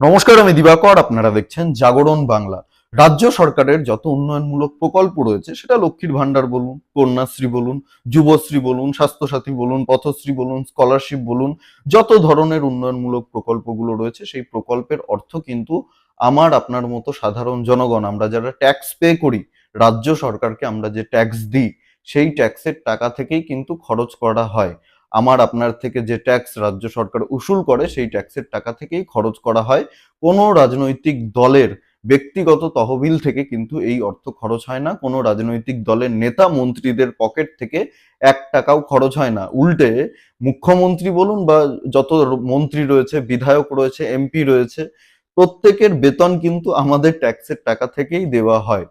নমস্কার, আমি দিবাকর, আপনারা দেখছেন জাগরণ বাংলা। রাজ্য সরকারের যত উন্নয়নমূলক প্রকল্প রয়েছে, সেটা লক্ষ্মীর ভান্ডার বলুন, কন্যাশ্রী বলুন, যুবশ্রী বলুন, স্বাস্থ্যসাথী বলুন, পথশ্রী বলুন, স্কলারশিপ বলুন, যত ধরনের উন্নয়নমূলক প্রকল্পগুলো রয়েছে, সেই প্রকল্পের অর্থ কিন্তু আমার, আপনার মতো সাধারণ জনগণ, আমরা যারা ট্যাক্স পে করি, রাজ্য সরকারকে আমরা যে ট্যাক্স দিই, সেই ট্যাক্সের টাকা থেকেই কিন্তু খরচ করা হয়। আমার আপনার থেকে যে ট্যাক্স রাজ্য সরকার উসুল করে, সেই ট্যাক্সের টাকা থেকেই খরচ করা হয়। কোনো রাজনৈতিক দলের ব্যক্তিগত তহবিল থেকে কিন্তু এই অর্থ খরচ হয় না। কোনো রাজনৈতিক দলের নেতা মন্ত্রীদের পকেট থেকে এক টাকাও খরচ হয় না। উল্টে মুখ্যমন্ত্রী বলুন বা যত মন্ত্রী রয়েছে, বিধায়ক রয়েছে এমপি রয়েছে, প্রত্যেকের বেতন কিন্তু আমাদের ট্যাক্সের টাকা থেকেই দেওয়া হয়।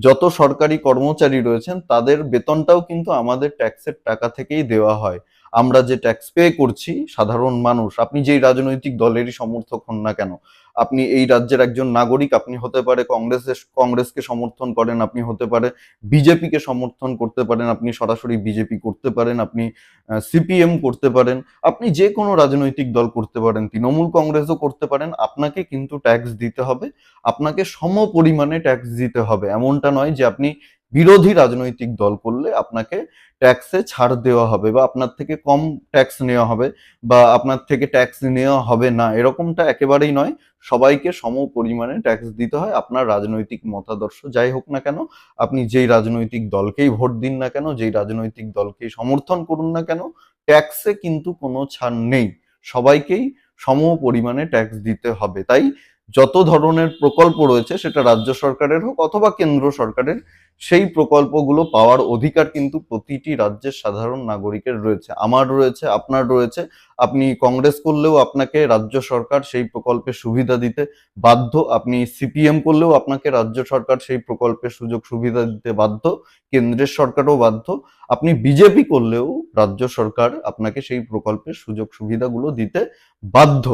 যত সরকারি কর্মচারী রয়েছেন, তাদের বেতনটাও কিন্তু আমাদের ট্যাক্সের টাকা থেকেই দেওয়া হয়। আমরা যে ট্যাক্স পে করছি, সাধারণ মানুষ, আপনি যেই রাজনৈতিক দলেরই সমর্থক হন না কেন আপনি এই রাজ্যের একজন নাগরিক, আপনি হতে পারে কংগ্রেসের, কংগ্রেসকে সমর্থন করেন, আপনি হতে পারে বিজেপিকে সমর্থন করতে পারেন, আপনি সরাসরি বিজেপি করতে পারেন, আপনি সিপিএম করতে পারেন, আপনি যে কোনো রাজনৈতিক দল করতে পারেন, তৃণমূল কংগ্রেসও করতে পারেন, আপনাকে কিন্তু ট্যাক্স দিতে হবে, আপনাকে সম পরিমাণে ট্যাক্স দিতে হবে, এমনটা নয় যে আপনি বিরোধী রাজনৈতিক দল করলে আপনাকে ট্যাক্সে ছাড় দেওয়া হবে বা আপনার থেকে কম ট্যাক্স নেওয়া হবে বা আপনার থেকে ট্যাক্স নেওয়া হবে না। এরকমটা একেবারেই নয়। সবাইকে সম পরিমাণে ট্যাক্স দিতে হয়। আপনার রাজনৈতিক মতাদর্শ যাই হোক না কেন, আপনি যেই রাজনৈতিক দলকেই ভোট দিন না কেন, যেই রাজনৈতিক দলকেই সমর্থন করুন না কেন ট্যাক্সে কিন্তু কোনো ছাড় নেই। সবাইকেই সম পরিমাণে ট্যাক্স দিতে হবে। তাই যত ধরনের প্রকল্প রয়েছে, সেটা রাজ্য সরকারের হোক অথবা কেন্দ্র সরকারের, সেই প্রকল্পগুলো পাওয়ার অধিকার কিন্তু প্রতিটি রাজ্যের সাধারণ নাগরিকের রয়েছে। আমার রয়েছে, আপনার রয়েছে। আপনি কংগ্রেস করলেও আপনাকে রাজ্য সরকার সেই প্রকল্পের সুবিধা দিতে বাধ্য। আপনি সিপিএম করলেও আপনাকে রাজ্য সরকার সেই প্রকল্পের সুযোগ সুবিধা দিতে বাধ্য। কেন্দ্রের সরকারও বাধ্য। আপনি বিজেপি করলেও রাজ্য সরকার আপনাকে সেই প্রকল্পের সুযোগ সুবিধাগুলো দিতে বাধ্য।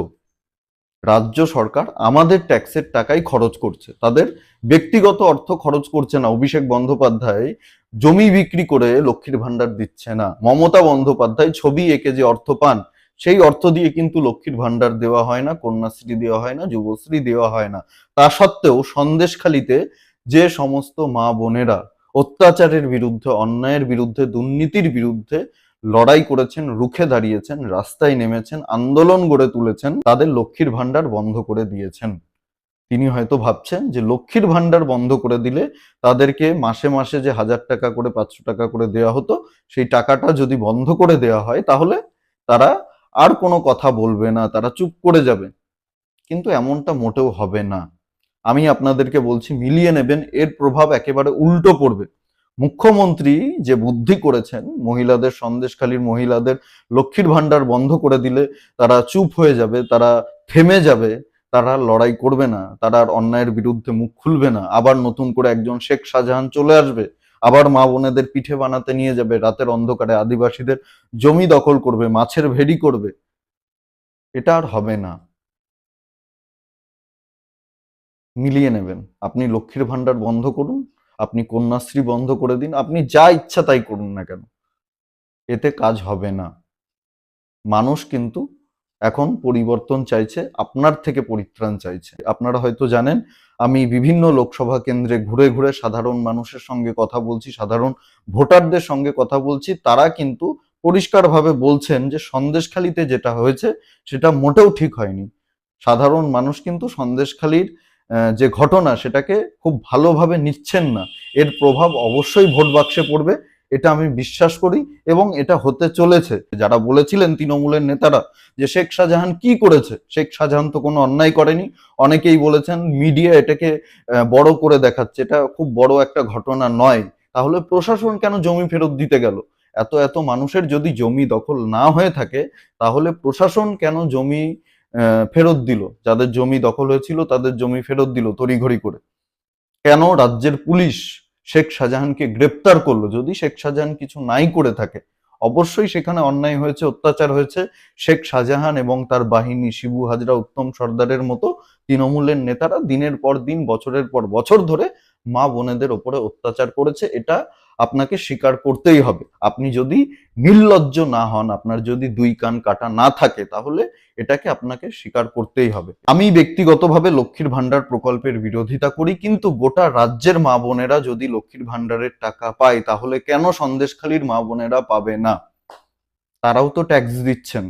রাজ্য সরকার আমাদের ট্যাক্সের টাকাই খরচ করছে। তাদের ব্যক্তিগত অর্থ খরচ করছে না। অভিষেক বন্দ্যোপাধ্যায় জমি বিক্রি করে লক্ষ্মীর ভান্ডার দিচ্ছে না। মমতা বন্দ্যোপাধ্যায় ছবি এঁকে যে অর্থ পান, সেই অর্থ দিয়ে কিন্তু লক্ষ্মীর ভান্ডার দেওয়া হয় না, কন্যাশ্রী দেওয়া হয় না, যুবশ্রী দেওয়া হয় না। তা সত্ত্বেও সন্দেশখালিতে যে সমস্ত মা বোনেরা অত্যাচারের বিরুদ্ধে, অন্যায়ের বিরুদ্ধে, দুর্নীতির বিরুদ্ধে লড়াই করেছেন, রুখে দাঁড়িয়েছেন, রাস্তায় নেমেছেন, আন্দোলন গড়ে তুলেছেন, তাদের লক্ষ্মীর ভান্ডার বন্ধ করে দিয়েছেন। তিনি হয়তো ভাবছেন যে লক্ষ্মীর ভান্ডার বন্ধ করে দিলে তাদেরকে মাসে মাসে যে হাজার টাকা করে, পাঁচশো টাকা করে দেওয়া হতো, সেই টাকাটা যদি বন্ধ করে দেওয়া হয়, তাহলে তারা আর কোনো কথা বলবে না, তারা চুপ করে যাবে। কিন্তু এমনটা মোটেও হবে না। আমি আপনাদেরকে বলছি, মিলিয়ে নেবেন, এর প্রভাব একেবারে উল্টো পড়বে। মুখ্যমন্ত্রী যে বুদ্ধি করেছেন, মহিলাদের, সন্দেশখালীর মহিলাদের, লক্ষ্মীর ভান্ডার বন্ধ করে দিলে তারা চুপ হয়ে যাবে, তারা থেমে যাবে, তারা লড়াই করবে না, তারা আর অন্যায়ের বিরুদ্ধে মুখ খুলবে না। আবার নতুন করে একজন শেখ শাহজাহান চলে আসবে, আবার মা বোনেদের পিঠে বানাতে নিয়ে যাবে, রাতের অন্ধকারে আদিবাসীদের জমি দখল করবে, মাছের ভেড়ি করবে। এটা আর হবে না। মিলিয়ে নেবেন। আপনি লক্ষ্মীর ভান্ডার বন্ধ করুন আপনি কন্যাশ্রী বন্ধ করে দিন, আপনি যা ইচ্ছা তাই করুন না কেন। এতে কাজ হবে না। মানুষ কিন্তু এখন পরিবর্তন চাইছে, আপনার থেকে পরিত্রাণ চাইছে। আপনারা হয়তো জানেন, আমি বিভিন্ন লোকসভা কেন্দ্রে ঘুরে ঘুরে সাধারণ মানুষের সঙ্গে কথা বলছি, সাধারণ ভোটারদের সঙ্গে কথা বলছি, তারা কিন্তু পরিষ্কারভাবে বলছেন যে সন্দেশখালিতে যেটা হয়েছে, সেটা মোটেও ঠিক হয়নি। সাধারণ মানুষ কিন্তু সন্দেশখালির যে ঘটনা সেটাকে খুব ভালোভাবে নিচ্ছেন না, এর প্রভাব অবশ্যই ভোট বাক্সে পড়বে, এটা আমি বিশ্বাস করি এবং এটা হতে চলেছে। যারা বলেছিলেন তৃণমূলের নেতারা যে শেখ শাহজাহান কি করেছে, শেখ শাহজাহান তো কোনো অন্যায় করেনি, অনেকেই বলেছেন মিডিয়া এটাকে বড় করে দেখাচ্ছে, এটা খুব বড় একটা ঘটনা নয়। তাহলে প্রশাসন কেন জমি ফেরত দিতে গেল? এত এত মানুষের যদি জমি দখল না হয়ে থাকে, তাহলে প্রশাসন কেন জমি ফেরত দিল। যাদের জমি দখল হয়েছিল, তাদের জমি ফেরত দিল তড়িঘড়ি করে। কেন রাজ্যের পুলিশ শেখ শাহজাহানকে গ্রেপ্তার করল? যদি শেখ শাহজাহান কিছু নাই করে থাকে, অবশ্যই সেখানে অন্যায় হয়েছে, অত্যাচার হয়েছে। শেখ শাহজাহান এবং তার বাহিনী, শিবু হাজরা, উত্তম সর্দারের মতো তৃণমূলের নেতারা দিনের পর দিন, বছরের পর বছর ধরে মা বোনেদের ওপরে অত্যাচার করেছে। এটা আপনাকে স্বীকার করতেই হবে। আপনি যদি নির্লজ্জ না হন, আপনার যদি দুই কান কাটা না থাকে, তাহলে এটাকে আপনাকে স্বীকার করতেই হবে। আমি ব্যক্তিগতভাবে লক্ষ্মীর ভান্ডার প্রকল্পের বিরোধিতা করি, কিন্তু গোটা রাজ্যের মা বোনেরা যদি লক্ষ্মীর ভান্ডারের টাকা পায়, তাহলে কেন সন্দেশখালীর মা বোনেরা পাবে না? তারাও তো ট্যাক্স দিচ্ছেন,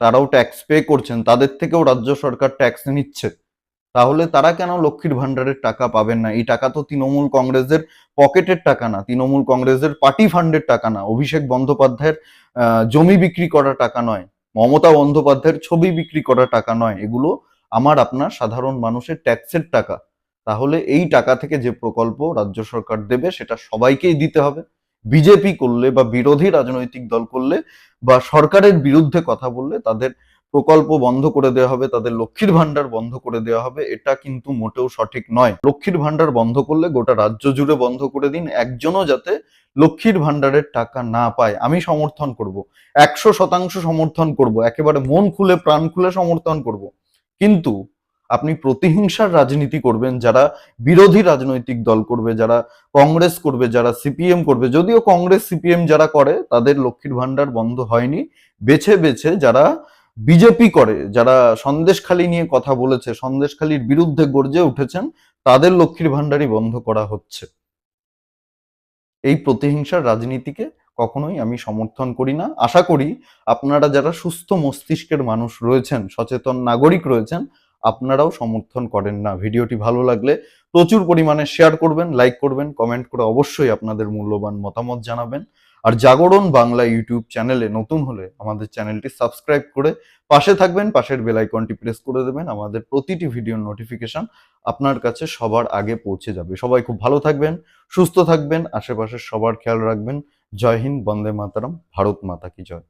তারাও ট্যাক্স পে করছেন, তাদের থেকেও রাজ্য সরকার ট্যাক্স নিচ্ছে। তাহলে তারা কেন লক্ষ্মীর ভান্ডারের টাকা পাবেন না? এই টাকা তো তৃণমূল কংগ্রেসের পকেটের টাকা না, তৃণমূল কংগ্রেসের পার্টি ফান্ডের টাকা না। অভিষেক বন্দ্যোপাধ্যায়ের জমি বিক্রি করা টাকা নয়, মমতা বন্দ্যোপাধ্যায়ের ছবি বিক্রি করা টাকা নয়, এগুলো আমার আপনার সাধারণ মানুষের ট্যাক্সের টাকা। তাহলে এই টাকা থেকে যে প্রকল্প রাজ্য সরকার দেবে, সেটা সবাইকেই দিতে হবে। বিজেপি করলে বা বিরোধী রাজনৈতিক দল করলে বা সরকারের বিরুদ্ধে কথা বললে তাদের প্রকল্প বন্ধ করে দেওয়া হবে, তাদের লক্ষ্মীর ভান্ডার বন্ধ করে দেওয়া হবে, এটা কিন্তু মোটেও সঠিক নয়। লক্ষ্মীর ভান্ডার বন্ধ করলে গোটা রাজ্য জুড়ে বন্ধ করে দিন, একজনও যাতে লক্ষ্মীর ভান্ডারের টাকা না পায়। আমি সমর্থন করব, একশো শতাংশ সমর্থন করব, একেবারে মন খুলে, প্রাণ খুলে সমর্থন করব। কিন্তু আপনি প্রতিহিংসার রাজনীতি করবেন, যারা বিরোধী রাজনৈতিক দল করবে, যারা কংগ্রেস করবে, যারা সিপিএম করবে, যদিও কংগ্রেস, সিপিএম যারা করে, তাদের লক্ষ্মীর ভান্ডার বন্ধ হয়নি। বেছে বেছে যারা বিজেপি করে, যারা সন্দেশখালী নিয়ে কথা বলেছে, সন্দেশখালীর বিরুদ্ধে গর্জে উঠেছেন, তাদের লক্ষ্মীর ভান্ডারই বন্ধ করা হচ্ছে। এই প্রতিহিংসার রাজনীতিকে কখনোই আমি সমর্থন করি না। আশা করি আপনারা যারা সুস্থ মস্তিষ্কের মানুষ রয়েছেন, সচেতন নাগরিক রয়েছেন, আপনারাও সমর্থন করেন না। ভিডিওটি ভালো লাগলে প্রচুর পরিমাণে শেয়ার করবেন লাইক করবেন কমেন্ট করে অবশ্যই আপনাদের মূল্যবান মতামত জানাবেন। আর জাগরণ বাংলা ইউটিউব চ্যানেলে নতুন হলে আমাদের চ্যানেলটি সাবস্ক্রাইব করে পাশে থাকবেন, পাশের বেলাইকনটি প্রেস করে দেবেন, আমাদের প্রতিটি ভিডিওর নোটিফিকেশন আপনার কাছে সবার আগে পৌঁছে যাবে। সবাই খুব ভালো থাকবেন, সুস্থ থাকবেন আশেপাশের সবার খেয়াল রাখবেন। জয় হিন্দ, বন্দে মাতারাম, ভারত মাতা কি জয়।